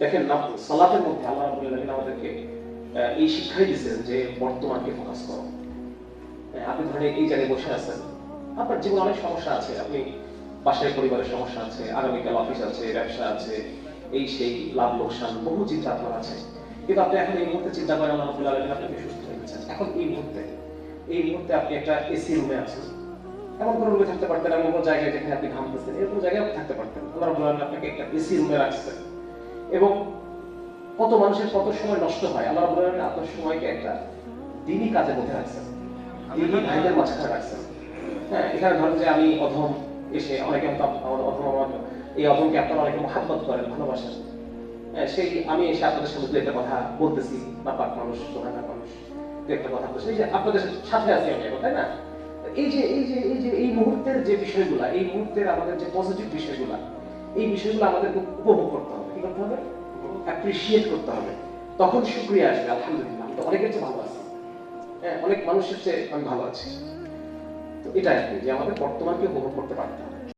দেখেন না সালাতের মধ্যে আল্লাহ আমাদেরকে এই শিক্ষাই যে বর্তমানকে ফোকাস করো। হ্যাঁ, আপনি এই জায়গায় বসে আছেন আপনার জীবনে অনেক সমস্যা আছে। আপনি বাসায় পরিবারের সমস্যা আছে আগামীকাল অফিস আছে ব্যবসা আছে এই সেই লাভ লোকসান বহু আছে। কিন্তু আপনি এখন এই মুহূর্তে চিন্তা করেন আল্লাহ রাব্বুল আলামিন আপনাকে সুস্থ রেখেছেন এখন এই মুহূর্তে এই মুহূর্তে আপনি একটা এসি রুমে আছেন। এমন কোনো রুমে থাকতে পারতেন এমন কোনো জায়গায় যেখানে আপনি ঘামতেছেন এরকম জায়গায় আপনি থাকতে পারতেন আল্লাহ রাব্বুল আলামিন আপনাকে একটা এসি রুমে রাখছেন। এবং কত মানুষের কত সময় নষ্ট হয়। আল্লাহ রাব্বুল আলামিন আপনার সময়কে একটা দিনই কাজের মধ্যে রাখছেন। দিনই ভাইদের মাঝখানে রাখছেন। হ্যাঁ এখানে ধরেন যে আমি অধম এসে অনেকে আমার অধম আমার এই অধমকে আপনারা অনেকে মহাব্বত করেন ভালোবাসেন। হ্যাঁ, সেই আমি এসে আপনাদের সাথে একটা কথা বলতেছি বা পাক মানুষ দোকানদার মানুষ একটা কথা বলছি এই যে আপনাদের সাথে আছি আমি এখন তাই না? এই যে এই যে এই যে এই মুহূর্তের যে বিষয়গুলা এই মুহূর্তের আমাদের যে পজিটিভ বিষয়গুলা এই বিষয়গুলো আমাদেরকে উপভোগ করতে হবে। কি করতে হবে? অ্যাপ্রিসিয়েট করতে হবে। তখন সুক্রিয়া আসবে, আলহামদুলিল্লাহ। আমি তো অনেকের চেয়ে ভালো আছি। হ্যাঁ অনেক মানুষের চেয়ে আমি ভালো আছি। তো এটা আর কি, যে আমাদের বর্তমানকে উপভোগ করতে পারতে হবে।